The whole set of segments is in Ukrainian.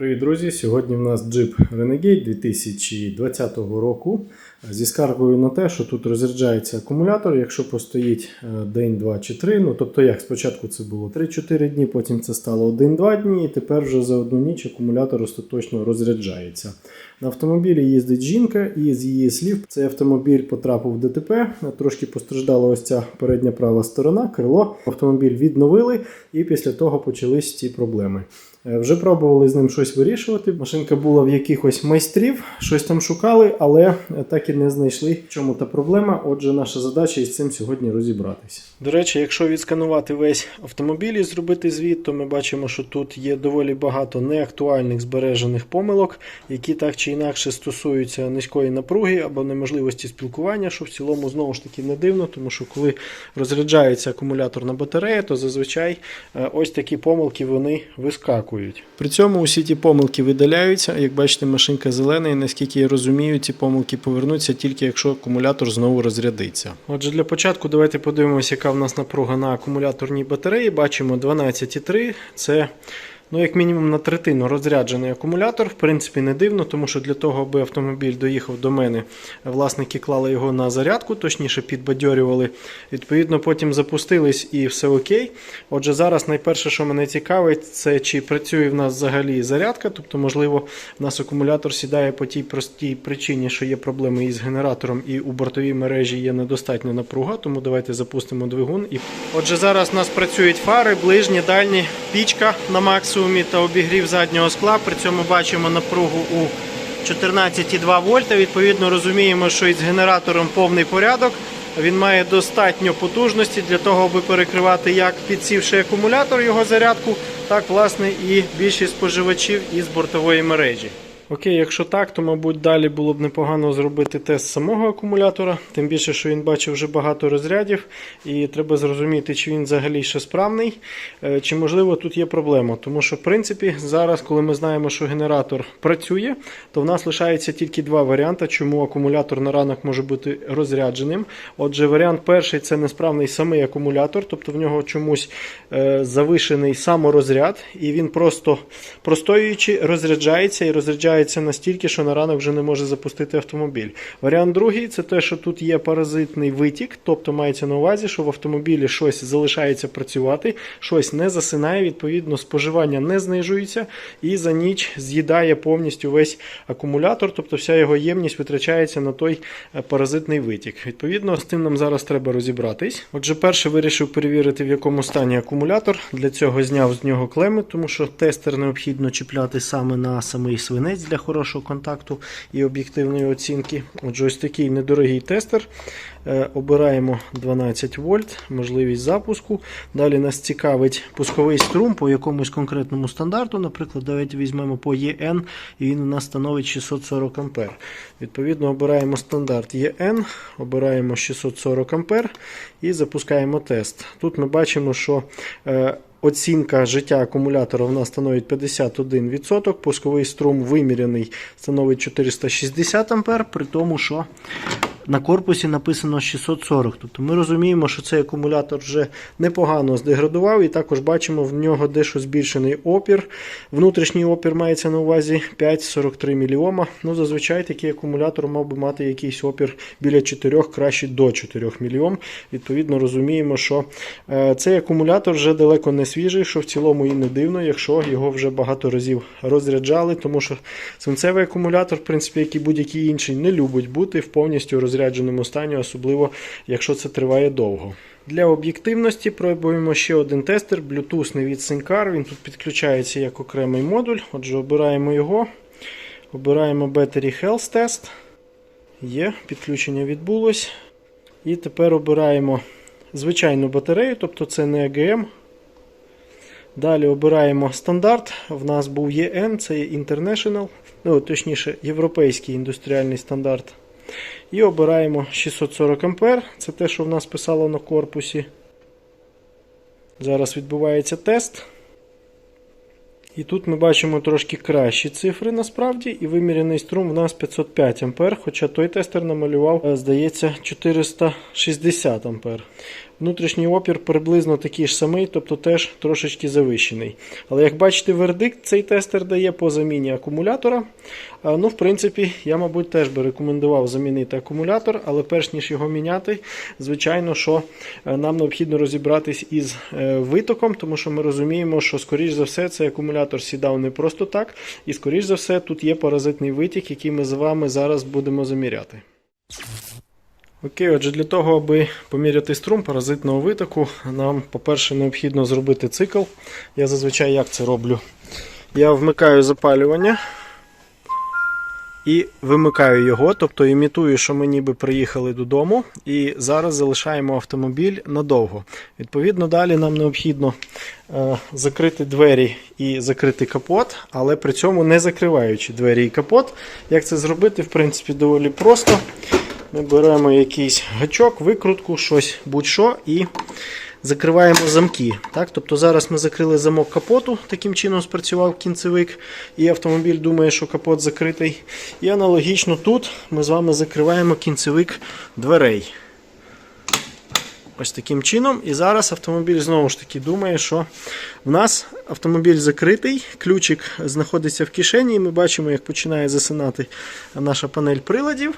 Привіт, друзі! Сьогодні в нас джип Renegade 2020 року зі скаргою на те, що тут розряджається акумулятор, якщо постоїть е, день, два чи три. Ну тобто, як спочатку це було 3-4 дні, потім це стало 1-2 дні, і тепер вже за одну ніч акумулятор остаточно розряджається. На автомобілі їздить жінка, і з її слів цей автомобіль потрапив в ДТП. Трошки постраждала ось ця передня права сторона, крило. Автомобіль відновили, і після того почались ці проблеми. Е, Вже пробували з ним щось вирішувати. Машинка була в якихось майстрів, щось там шукали, але е, так і не знайшли, в чому та проблема. Отже, наша задача із цим сьогодні розібратися. До речі, якщо відсканувати весь автомобіль і зробити звіт, то ми бачимо, що тут є доволі багато неактуальних збережених помилок, які так чи інакше стосуються низької напруги або неможливості спілкування, що в цілому знову ж таки не дивно, тому що коли розряджається акумуляторна батарея, то зазвичай е, ось такі помилки вони вискакують. При цьому усі ті помилки видаляються. Як бачите, машинка зелена, і наскільки я розумію, ці помилки повернуться тільки якщо акумулятор знову розрядиться. Отже, для початку давайте подивимося, яка в нас напруга на акумуляторній батареї. Бачимо 12,3. Це Ну, як мінімум на третину розряджений акумулятор. В принципі, не дивно, тому що для того, аби автомобіль доїхав до мене, власники клали його на зарядку, точніше підбадьорювали. Відповідно, потім запустились і все окей. Отже, зараз найперше, що мене цікавить, це чи працює в нас взагалі зарядка. Тобто, можливо, в нас акумулятор сідає по тій простій причині, що є проблеми із генератором, і у бортовій мережі є недостатня напруга. Тому давайте запустимо двигун. І... Отже, зараз у нас працюють фари, ближні, дальні, пічка на максимум максимумі та обігрів заднього скла. При цьому бачимо напругу у 14,2 вольта. Відповідно, розуміємо, що із генератором повний порядок. Він має достатньо потужності для того, аби перекривати як підсівший акумулятор його зарядку, так власне і більшість споживачів із бортової мережі. Окей, якщо так, то мабуть далі було б непогано зробити тест самого акумулятора, тим більше, що він бачив вже багато розрядів, і треба зрозуміти, чи він взагалі ще справний, е, чи можливо тут є проблема. Тому що, в принципі, зараз, коли ми знаємо, що генератор працює, то в нас лишається тільки два варіанти, чому акумулятор на ранок може бути розрядженим. Отже, варіант перший це несправний самий акумулятор, тобто в нього чомусь е, завишений саморозряд, і він просто простоюючи розряджається і розряджається настільки, що на ранок вже не може запустити автомобіль. Варіант другий це те, що тут є паразитний витік, тобто мається на увазі, що в автомобілі щось залишається працювати, щось не засинає, відповідно, споживання не знижується і за ніч з'їдає повністю весь акумулятор, тобто вся його ємність витрачається на той е, паразитний витік. Відповідно, з тим нам зараз треба розібратись. Отже, перше вирішив перевірити, в якому стані акумулятор. Для цього зняв з нього клеми, тому що тестер необхідно чіпляти саме на самий свинець для хорошого контакту і об'єктивної оцінки. Отже, ось такий недорогий тестер. Е, Обираємо 12 вольт, можливість запуску. Далі нас цікавить пусковий струм по якомусь конкретному стандарту. Наприклад, давайте візьмемо по ЄН, і він у нас становить 640 А. Відповідно, обираємо стандарт ЄН, обираємо 640 А і запускаємо тест. Тут ми бачимо, що е, Оцінка життя акумулятора в нас становить 51%, пусковий струм вимірений становить 460 А, при тому, що на корпусі написано 640. Тобто ми розуміємо, що цей акумулятор вже непогано здеградував, і також бачимо в нього дещо збільшений опір. Внутрішній опір мається на увазі 5,43 мОм. Ну, Зазвичай такий акумулятор мав би мати якийсь опір біля 4, краще до 4 мОм. Відповідно, розуміємо, що е, цей акумулятор вже далеко не свіжий, що в цілому і не дивно, якщо його вже багато разів розряджали, тому що свинцевий акумулятор, в принципі, як і будь-який інший, не любить бути в повністю розрядженому стані, особливо якщо це триває довго. Для об'єктивності пробуємо ще один тестер, Bluetooth від Syncar. Він тут підключається як окремий модуль. Отже, обираємо його. Обираємо Battery Health Test. Є, підключення відбулось. І тепер обираємо звичайну батарею, тобто це не AGM. Далі обираємо стандарт. В нас був EN, це є International, ну, точніше, європейський індустріальний стандарт. І обираємо 640 А. Це те, що в нас писало на корпусі. Зараз відбувається тест. І тут ми бачимо трошки кращі цифри насправді, і вимірений струм в нас 505 А, хоча той тестер намалював, здається, 460 А. Внутрішній опір приблизно такий ж самий, тобто теж трошечки завищений. Але як бачите, вердикт цей тестер дає по заміні акумулятора. Ну, в принципі, я, мабуть, теж би рекомендував замінити акумулятор, але перш ніж його міняти, звичайно, що е, нам необхідно розібратись із е, витоком, тому що ми розуміємо, що, скоріш за все, цей акумулятор сідав не просто так, і, скоріш за все, тут є паразитний витік, який ми з вами зараз будемо заміряти. Окей, отже, для того, аби поміряти струм паразитного витоку, нам, по-перше, необхідно зробити цикл. Я зазвичай як це роблю? Я вмикаю запалювання і вимикаю його, тобто імітую, що ми ніби приїхали додому, і зараз залишаємо автомобіль надовго. Відповідно, далі нам необхідно е, закрити двері і закрити капот, але при цьому не закриваючи двері і капот. Як це зробити, в принципі, доволі просто. Ми беремо якийсь гачок, викрутку, щось будь-що і закриваємо замки. Так? Тобто зараз ми закрили замок капоту, таким чином спрацював кінцевик, і автомобіль думає, що капот закритий. І аналогічно тут ми з вами закриваємо кінцевик дверей. Ось таким чином. І зараз автомобіль знову ж таки думає, що в нас автомобіль закритий, ключик знаходиться в кишені, і ми бачимо, як починає засинати наша панель приладів.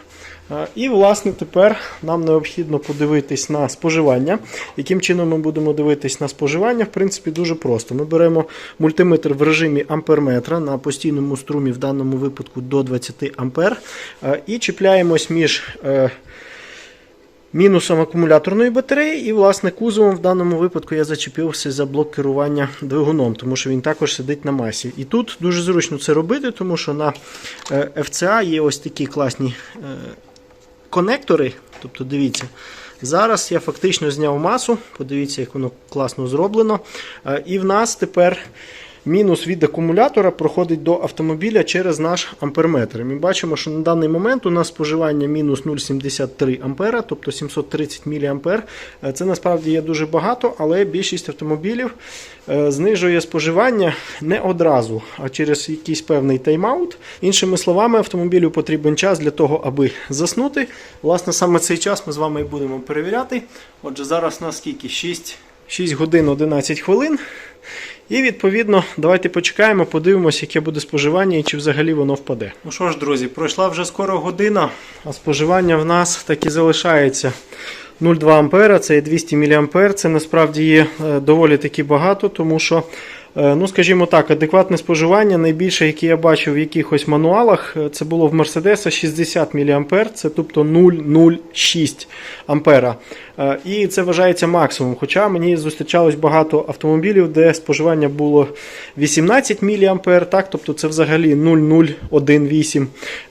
І, власне, тепер нам необхідно подивитись на споживання. Яким чином ми будемо дивитись на споживання? В принципі, дуже просто. Ми беремо мультиметр в режимі амперметра на постійному струмі, в даному випадку до 20 ампер, і чіпляємось між. Мінусом акумуляторної батареї, і, власне, кузовом в даному випадку я зачепився за блок керування двигуном, тому що він також сидить на масі. І тут дуже зручно це робити, тому що на е, FCA є ось такі класні е, конектори. Тобто, дивіться, зараз я фактично зняв масу, подивіться, як воно класно зроблено. Е, І в нас тепер. Мінус від акумулятора проходить до автомобіля через наш амперметр. Ми бачимо, що на даний момент у нас споживання мінус 0,73 ампера, тобто 730 мА. Це насправді є дуже багато, але більшість автомобілів е, знижує споживання не одразу, а через якийсь певний тайм-аут. Іншими словами, автомобілю потрібен час для того, аби заснути. Власне, саме цей час ми з вами і будемо перевіряти. Отже, зараз у нас скільки? 6, 6 годин 11 хвилин. І відповідно, давайте почекаємо, подивимося, яке буде споживання і чи взагалі воно впаде. Ну що ж, друзі, пройшла вже скоро година, а споживання в нас так і залишається 0,2 А, це є 200 мА. Це насправді є е, доволі таки багато, тому що. Е, Ну, скажімо так, адекватне споживання, найбільше, яке я бачив в якихось мануалах, е, це було в Мерседеса 60 мА, це тобто 0,06 ампера. Е, І це вважається максимум. Хоча мені зустрічалось багато автомобілів, де споживання було 18 мА, так, тобто це взагалі 0,018.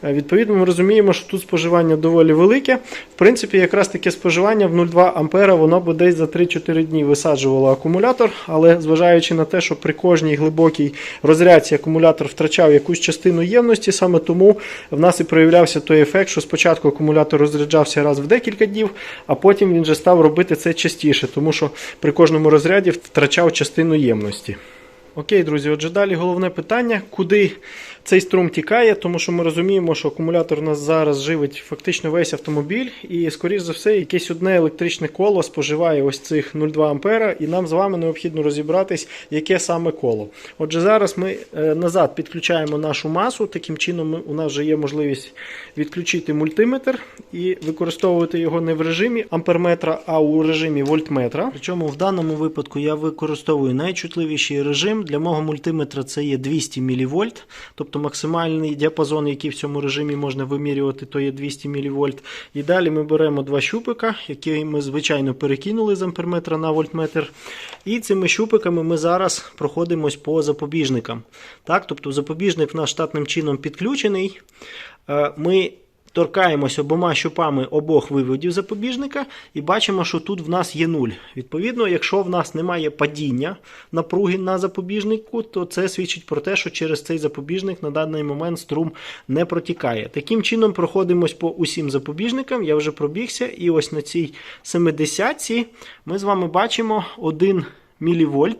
Е, Відповідно, ми розуміємо, що тут споживання доволі велике. В принципі, якраз таке споживання в 0,2 ампера, воно би десь за 3-4 дні висаджувало акумулятор, але зважаючи на те, що при кожній глибокій розрядці акумулятор втрачав якусь частину ємності, саме тому в нас і проявлявся той ефект, що спочатку акумулятор розряджався раз в декілька днів, а потім він вже став робити це частіше, тому що при кожному розряді втрачав частину ємності. Окей, друзі, отже, далі головне питання, куди цей струм тікає, тому що ми розуміємо, що акумулятор у нас зараз живить фактично весь автомобіль, і, скоріш за все, якесь одне електричне коло споживає ось цих 0,2 ампера, і нам з вами необхідно розібратись, яке саме коло. Отже, зараз ми е, назад підключаємо нашу масу. Таким чином, у нас вже є можливість відключити мультиметр і використовувати його не в режимі амперметра, а у режимі вольтметра. Причому в даному випадку я використовую найчутливіший режим. Для мого мультиметра це є 200 мВ, тобто максимальний діапазон, який в цьому режимі можна вимірювати, то є 200 мВ. І далі ми беремо два щупика, які ми звичайно перекинули з амперметра на вольтметр. І цими щупиками ми зараз проходимось по запобіжникам. Так, тобто запобіжник в нас штатним чином підключений. Е, Ми торкаємось обома щупами обох виводів запобіжника і бачимо, що тут в нас є 0. Відповідно, якщо в нас немає падіння напруги на запобіжнику, то це свідчить про те, що через цей запобіжник на даний момент струм не протікає. Таким чином проходимось по усім запобіжникам. Я вже пробігся, і ось на цій 70 ми з вами бачимо 1 мВ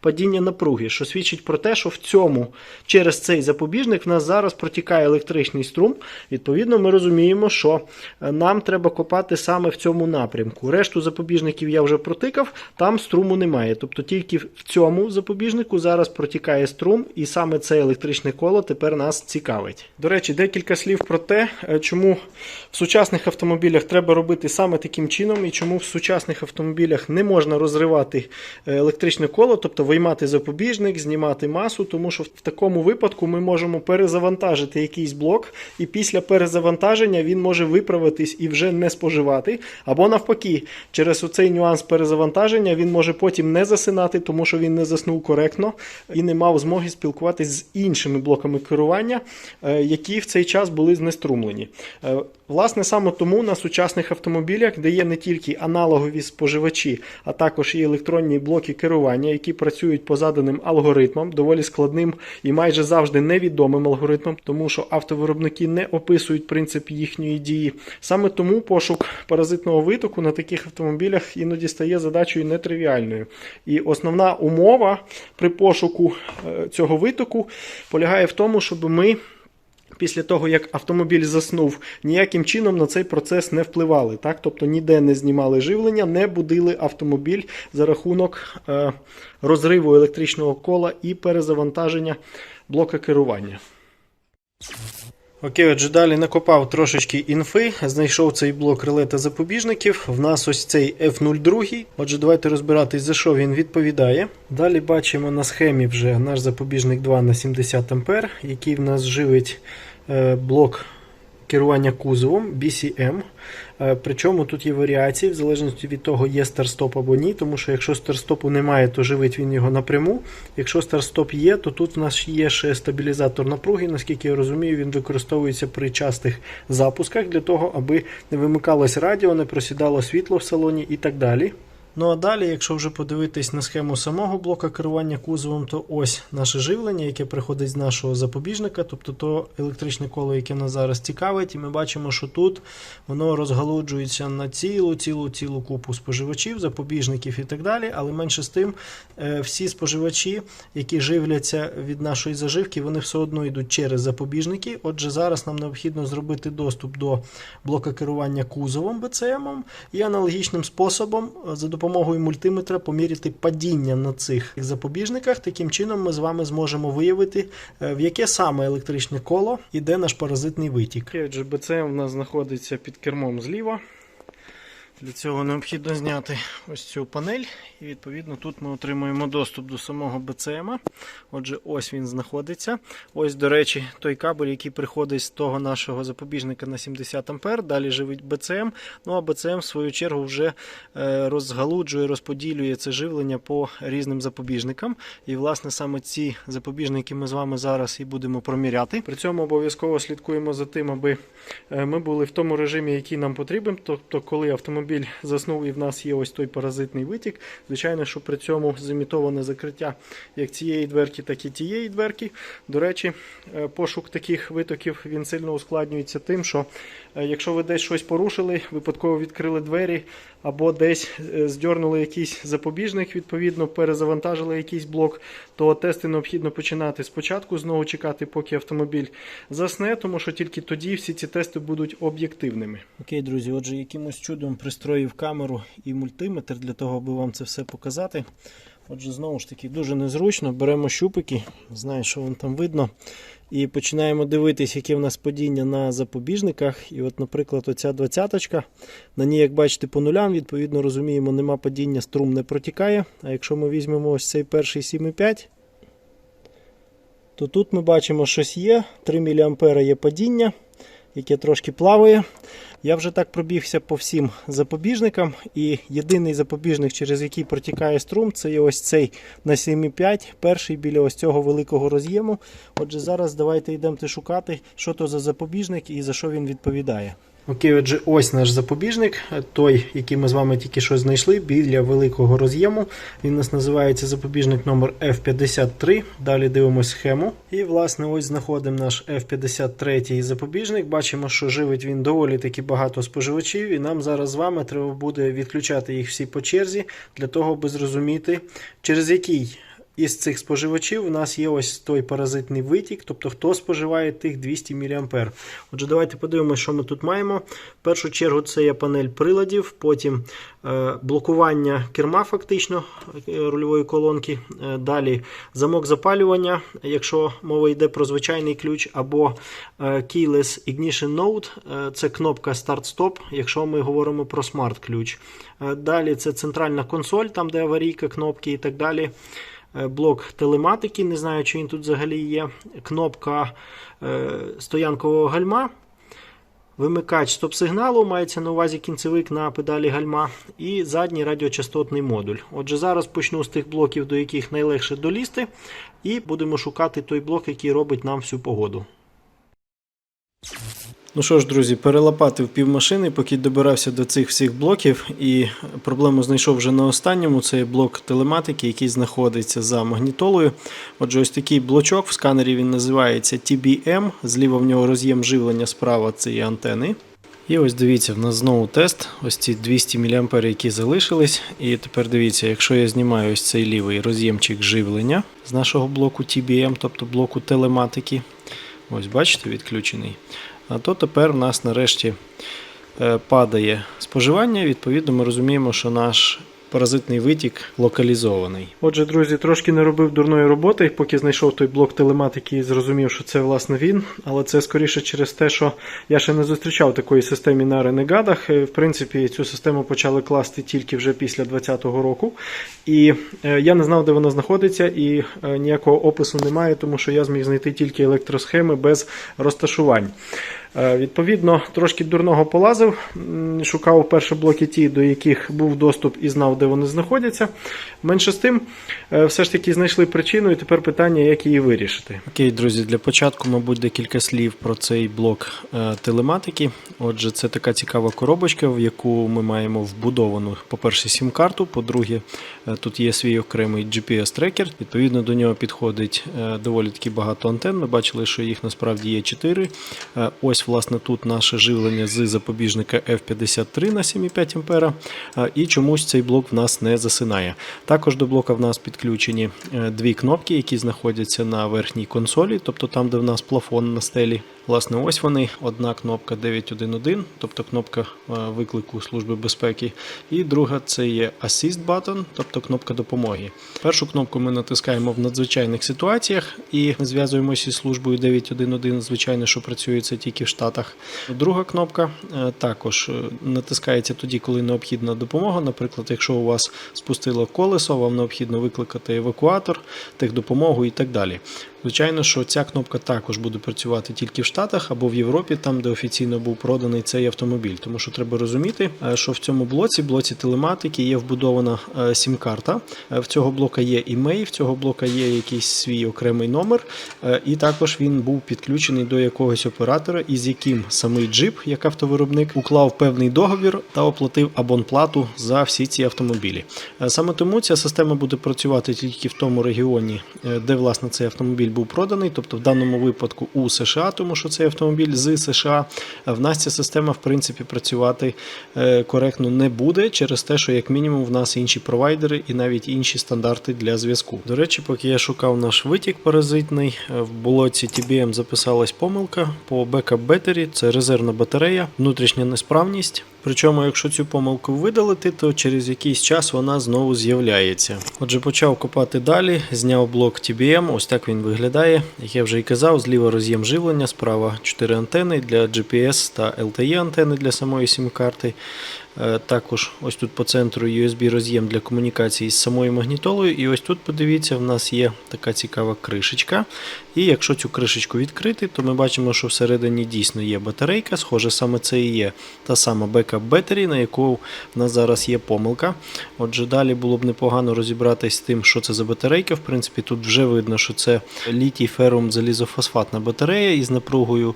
падіння напруги, що свідчить про те, що в цьому через цей запобіжник в нас зараз протікає електричний струм. Відповідно, ми розуміємо, що е, нам треба копати саме в цьому напрямку. Решту запобіжників я вже протикав, там струму немає. Тобто тільки в цьому запобіжнику зараз протікає струм, і саме це електричне коло тепер нас цікавить. До речі, декілька слів про те, е, чому в сучасних автомобілях треба робити саме таким чином, і чому в сучасних автомобілях не можна розривати е, електричне коло, тобто виймати запобіжник, знімати масу, тому що в такому випадку ми можемо перезавантажити якийсь блок, і після перезавантаження він може виправитись і вже не споживати. Або навпаки, через оцей нюанс перезавантаження він може потім не засинати, тому що він не заснув коректно і не мав змоги спілкуватись з іншими блоками керування, е, які в цей час були знеструмлені. Е, Власне, саме тому на сучасних автомобілях, де є не тільки аналогові споживачі, а також і електронні блоки керування, які працюють по заданим алгоритмам, доволі складним і майже завжди невідомим алгоритмам, тому що автовиробники не описують принцип їхньої дії. Саме тому пошук паразитного витоку на таких автомобілях іноді стає задачею нетривіальною. І основна умова при пошуку е, цього витоку полягає в тому, щоб ми після того, як автомобіль заснув, ніяким чином на цей процес не впливали. Так? Тобто ніде не знімали живлення, не будили автомобіль за рахунок е, розриву електричного кола і перезавантаження блока керування. Окей, отже, далі накопав трошечки інфи, знайшов цей блок реле та запобіжників. В нас ось цей F02. Отже, давайте розбиратись, за що він відповідає. Далі бачимо на схемі вже наш запобіжник 2 на 70 А, який в нас живить блок керування кузовом BCM. Е, Причому тут є варіації, в залежності від того, є старстоп або ні. Тому що якщо старстопу немає, то живить він його напряму. Якщо старстоп є, то тут в нас є ще стабілізатор напруги. Наскільки я розумію, він використовується при частих запусках для того, аби не вимикалось радіо, не просідало світло в салоні і так далі. Ну а далі, якщо вже подивитись на схему самого блока керування кузовом, то ось наше живлення, яке приходить з нашого запобіжника, тобто то електричне коло, яке нас зараз цікавить, і ми бачимо, що тут воно розгалуджується на цілу, цілу, цілу купу споживачів, запобіжників і так далі. Але менше з тим, е, всі споживачі, які живляться від нашої заживки, вони все одно йдуть через запобіжники. Отже, зараз нам необхідно зробити доступ до блока керування кузовом BCM і аналогічним способом е, за допомогою мультиметра поміряти падіння на цих запобіжниках. Таким чином ми з вами зможемо виявити, е, в яке саме електричне коло іде наш паразитний витік. Отже, БЦМ в нас знаходиться під кермом зліва. Для цього необхідно зняти ось цю панель, і відповідно тут ми отримуємо доступ до самого BCM. Отже, ось він знаходиться. Ось, до речі, той кабель, який приходить з того нашого запобіжника на 70 А. Далі живить BCM. Ну а BCM, в свою чергу, вже е, розгалуджує, розподілює це живлення по різним запобіжникам. І, власне, саме ці запобіжники ми з вами зараз і будемо проміряти. При цьому обов'язково слідкуємо за тим, аби е, ми були в тому режимі, який нам потрібен. Тобто, коли автомобіль заснув і в нас є ось той паразитний витік. Звичайно, що при цьому зімітоване закриття як цієї дверки, так і тієї дверки. До речі, е, пошук таких витоків він сильно ускладнюється тим, що е, якщо ви десь щось порушили, випадково відкрили двері або десь е, здьорнули якийсь запобіжник, відповідно, перезавантажили якийсь блок, то тести необхідно починати спочатку, знову чекати, поки автомобіль засне, тому що тільки тоді всі ці тести будуть об'єктивними. Окей, друзі, отже, якимось чудом пристроїв камеру і мультиметр для того, аби вам це все показати. Отже, знову ж таки, дуже незручно. Беремо щупики, знаю, що вам там видно. І починаємо дивитись, яке в нас падіння на запобіжниках. І от, наприклад, оця двадцяточка. На ній, як бачите, по нулям, відповідно, розуміємо, нема падіння, струм не протікає. А якщо ми візьмемо ось цей перший 7,5, то тут ми бачимо, щось є. 3 мА є падіння, яке трошки плаває. Я вже так пробігся по всім запобіжникам, і єдиний запобіжник, через який протікає струм, це є ось цей на 7,5, перший біля ось цього великого роз'єму. Отже, зараз давайте йдемо шукати, що то за запобіжник і за що він відповідає. Окей, отже, ось наш запобіжник, той, який ми з вами тільки що знайшли, біля великого роз'єму. Він у нас називається запобіжник номер F53. Далі дивимося схему. І, власне, ось знаходимо наш F53 запобіжник. Бачимо, що живить він доволі таки багато споживачів, і нам зараз з вами треба буде відключати їх всі по черзі, для того, аби зрозуміти, через який із цих споживачів у нас є ось той паразитний витік, тобто хто споживає тих 200 мА. Отже, давайте подивимося, що ми тут маємо. В першу чергу це є панель приладів, потім е, блокування керма, фактично, е, рульової колонки. Е, далі замок запалювання, якщо мова йде про звичайний ключ, або Keyless Ignition Node, це кнопка Start-Stop, якщо ми говоримо про смарт-ключ. Далі це центральна консоль, там де аварійка, кнопки і так далі. Е, Блок телематики, не знаю, чи він тут взагалі є. Кнопка е, стоянкового гальма. Вимикач стоп-сигналу, мається на увазі кінцевик на педалі гальма, і задній радіочастотний модуль. Отже, зараз почну з тих блоків, до яких найлегше долізти, і будемо шукати той блок, який робить нам всю погоду. Ну що ж, друзі, перелопатив півмашини, поки добирався до цих всіх блоків, і проблему знайшов вже на останньому. Це є блок телематики, який знаходиться за магнітолою. Отже, ось такий блочок в сканері він називається TBM. Зліва в нього роз'єм живлення, справа це є антени. І ось дивіться, в нас знову тест. Ось ці 200 мА, які залишились. І тепер дивіться, якщо я знімаю ось цей лівий роз'ємчик живлення з нашого блоку TBM, тобто блоку телематики. Ось, бачите, відключений. А то тепер в нас нарешті е, падає споживання. Відповідно, ми розуміємо, що наш паразитний витік локалізований. Отже, друзі, трошки не робив дурної роботи, поки знайшов той блок телематики і зрозумів, що це власне він. Але це скоріше через те, що я ще не зустрічав такої системи на ренегадах. Е, В принципі, цю систему почали класти тільки вже після 2020 року. І е, я не знав, де вона знаходиться, і ніякого опису немає, тому що я зміг знайти тільки електросхеми без розташувань. Е, Відповідно, трошки дурного полазив, шукав перші блоки ті, до яких був доступ і знав, де вони знаходяться. Менше з тим, е, все ж таки знайшли причину, і тепер питання, як її вирішити. Окей, друзі, для початку, мабуть, декілька слів про цей блок е, телематики. Отже, це така цікава коробочка, в яку ми маємо вбудовану, по-перше, сім-карту, по-друге, тут є свій окремий GPS-трекер. Відповідно, до нього підходить доволі таки багато антенн. Ми бачили, що їх насправді є 4. Е, Ось, власне, тут наше живлення з запобіжника F53 на 7,5 ампера. Е, І чомусь цей блок в нас не засинає. Також до блока в нас підключені е, дві кнопки, які знаходяться на верхній консолі, тобто там, де в нас плафон на стелі. Власне, ось вони. Одна кнопка 911, тобто кнопка е, виклику Служби безпеки. І друга це є Assist Button, тобто кнопка допомоги. Першу кнопку ми натискаємо в надзвичайних ситуаціях і зв'язуємося із службою 911, звичайно, що працює це тільки в Штатах. Друга кнопка е, також е, натискається тоді, коли необхідна допомога. Наприклад, якщо у вас спустило колесо, вам необхідно викликати евакуатор, техдопомогу і так далі. Звичайно, що ця кнопка також буде працювати тільки в Штатах або в Європі, там де офіційно був проданий цей автомобіль. Тому що треба розуміти, е, що в цьому блоці, блоці телематики, є вбудована е, сім-карта. Е, В цього блока є імей, в цього блока є якийсь свій окремий номер, і також він був підключений до якогось оператора, із яким самий джип, як автовиробник, уклав певний договір та оплатив абонплату за всі ці автомобілі. Саме тому ця система буде працювати тільки в тому регіоні, де власне цей автомобіль був проданий, тобто в даному випадку у США, тому що цей автомобіль з США. В нас ця система, в принципі, працювати е, коректно не буде через те, що як мінімум в нас інші провайдери і навіть інші стандарти для зв'язку. До речі, поки я шукав наш витік паразитний, е, в блоці TBM записалась помилка по backup battery, це резервна батарея, внутрішня несправність. Причому, якщо цю помилку видалити, то через якийсь час вона знову з'являється. Отже, почав копати далі, зняв блок TBM, ось так він виглядає. Як я вже і казав, зліва роз'єм живлення, справа 4 антени для GPS та LTE антени для самої сім-карти. Е, Також ось тут по центру USB роз'єм для комунікації з самою магнітолою. І ось тут, подивіться, в нас є така цікава кришечка. І якщо цю кришечку відкрити, то ми бачимо, що всередині дійсно є батарейка. Схоже, саме це і є та сама backup battery, на яку в нас зараз є помилка. Отже, далі було б непогано розібратись з тим, що це за батарейка. В принципі, тут вже видно, що це літій ферум залізофосфатна батарея із напругою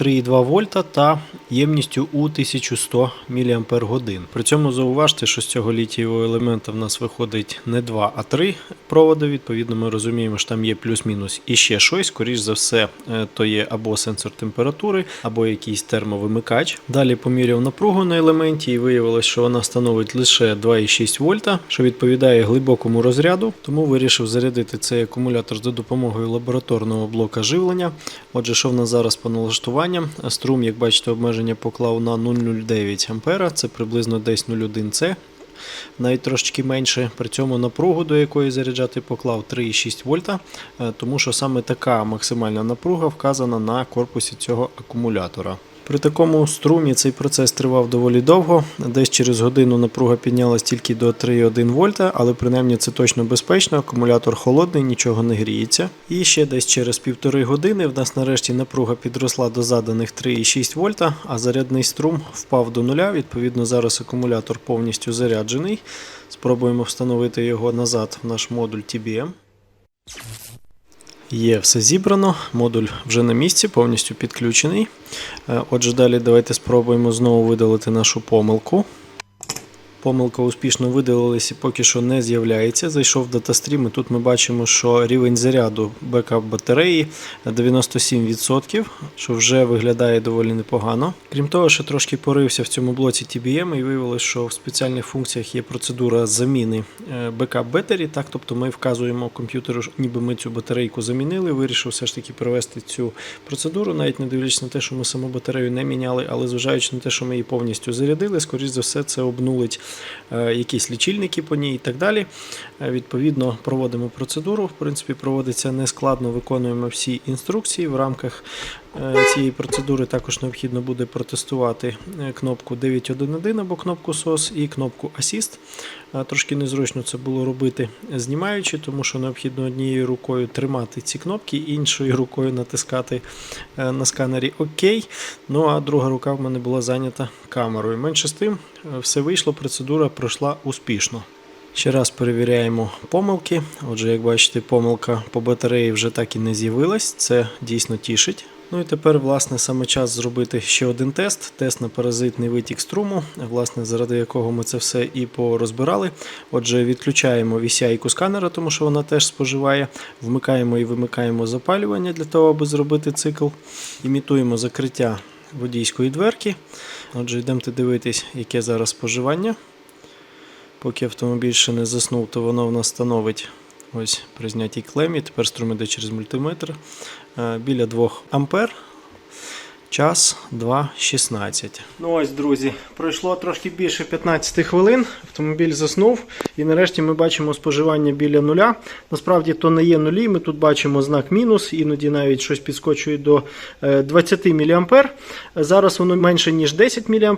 3,2 вольта та ємністю у 1100 мАч. При цьому зауважте, що з цього літієвого елемента в нас виходить не 2, а 3 проводи. Відповідно, ми розуміємо, що там є плюс-мінус і ще щось. Скоріш за все, е, то є або сенсор температури, або якийсь термовимикач. Далі поміряв напругу на елементі і виявилось, що вона становить лише 2,6 вольта, що відповідає глибокому розряду. Тому вирішив зарядити цей акумулятор за допомогою лабораторного блока живлення. Отже, що в нас зараз по налаштуванням? Струм, як бачите, обмеження поклав на 0,09 А, це приблизно десь 0,1 С. Навіть трошечки менше. При цьому напругу, до якої заряджати поклав 3,6 вольта, е, тому що саме така максимальна напруга вказана на корпусі цього акумулятора. При такому струмі цей процес тривав доволі довго. Десь через годину напруга піднялась тільки до 3,1 вольта, але принаймні це точно безпечно. Акумулятор холодний, нічого не гріється. І ще десь через півтори години в нас нарешті напруга підросла до заданих 3,6 вольта, а зарядний струм впав до нуля. Відповідно, зараз акумулятор повністю заряджений. Спробуємо встановити його назад в наш модуль TBM. Є все зібрано, модуль вже на місці, повністю підключений. Е, Отже, далі давайте спробуємо знову видалити нашу помилку. Помилка успішно видалилась і поки що не з'являється. Зайшов в датастрім, і тут ми бачимо, що рівень заряду бекап батареї 97%, що вже виглядає доволі непогано. Крім того, ще трошки порився в цьому блоці TBM і виявилось, що в спеціальних функціях є процедура заміни бекап бетері. Так, тобто ми вказуємо комп'ютеру, ніби ми цю батарейку замінили. Вирішив все ж таки провести цю процедуру, навіть не дивлячись на те, що ми саму батарею не міняли, але зважаючи на те, що ми її повністю зарядили, скоріш за все, це обнулить е, якісь лічильники по ній і так далі. Відповідно, проводимо процедуру. В принципі, проводиться нескладно, виконуємо всі інструкції. В рамках е, цієї процедури також необхідно буде протестувати е, кнопку 911 або кнопку SOS і кнопку Assist. Е, Трошки незручно це було робити знімаючи, тому що необхідно однією рукою тримати ці кнопки, іншою рукою натискати на сканері ОК. Ну а друга рука в мене була зайнята камерою. Менше з тим, все вийшло, процедура пройшла успішно. Ще раз перевіряємо помилки. Отже, як бачите, помилка по батареї вже так і не з'явилась. Це дійсно тішить. Ну і тепер, власне, саме час зробити ще один тест: тест на паразитний витік струму, власне, заради якого ми це все і порозбирали. Отже, відключаємо VCI сканера, тому що вона теж споживає. Вмикаємо і вимикаємо запалювання для того, аби зробити цикл. Імітуємо закриття водійської дверки. Отже, йдемо дивитись, яке зараз споживання. Поки автомобіль ще не заснув, то воно в нас становить ось при знятій клемі. Тепер струм іде через мультиметр. Е, Біля 2 ампер. Час 2.16. Ну ось, друзі, пройшло трошки більше 15 хвилин. Автомобіль заснув. І нарешті ми бачимо споживання біля нуля. Насправді то не є нулі. Ми тут бачимо знак мінус, іноді навіть щось підскочує до е, 20 мА. Зараз воно менше, ніж 10 мА.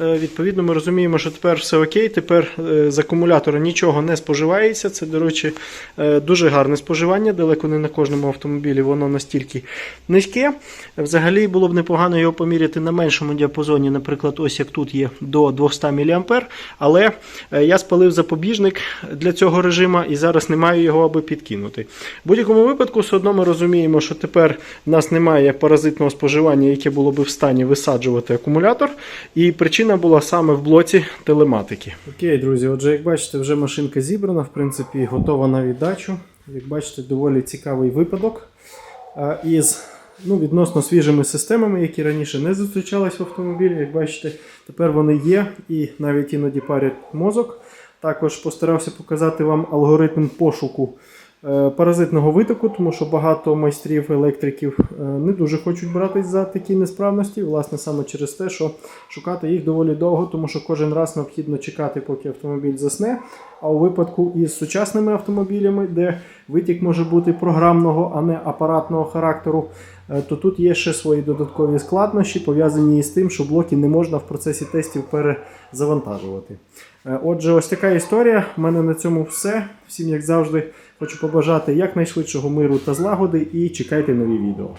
Е, Відповідно, ми розуміємо, що тепер все окей. Тепер е, з акумулятора нічого не споживається. Це, до речі, е, дуже гарне споживання. Далеко не на кожному автомобілі воно настільки низьке. Взагалі було б непогано його поміряти на меншому діапазоні, наприклад, ось як тут є до 200 мА. Але е, я спалив запобіжник для цього режиму і зараз не маю його, аби підкинути. В будь-якому випадку, все одно ми розуміємо, що тепер в нас немає паразитного споживання, яке було би в стані висаджувати акумулятор. І причина була саме в блоці телематики. Окей, друзі, отже, як бачите, вже машинка зібрана, в принципі, готова на віддачу. Як бачите, доволі цікавий випадок. Із ну, відносно свіжими системами, які раніше не зустрічались в автомобілі. Як бачите, тепер вони є і навіть іноді парять мозок. Також постарався показати вам алгоритм пошуку е, паразитного витоку, тому що багато майстрів електриків е, не дуже хочуть братись за такі несправності. Власне, саме через те, що шукати їх доволі довго, тому що кожен раз необхідно чекати, поки автомобіль засне. А у випадку із сучасними автомобілями, де витік може бути програмного, а не апаратного характеру, то тут є ще свої додаткові складнощі, пов'язані із тим, що блоки не можна в процесі тестів перезавантажувати. Е, Отже, ось така історія. У мене на цьому все. Всім, як завжди, хочу побажати якнайшвидшого миру та злагоди і чекайте нові відео.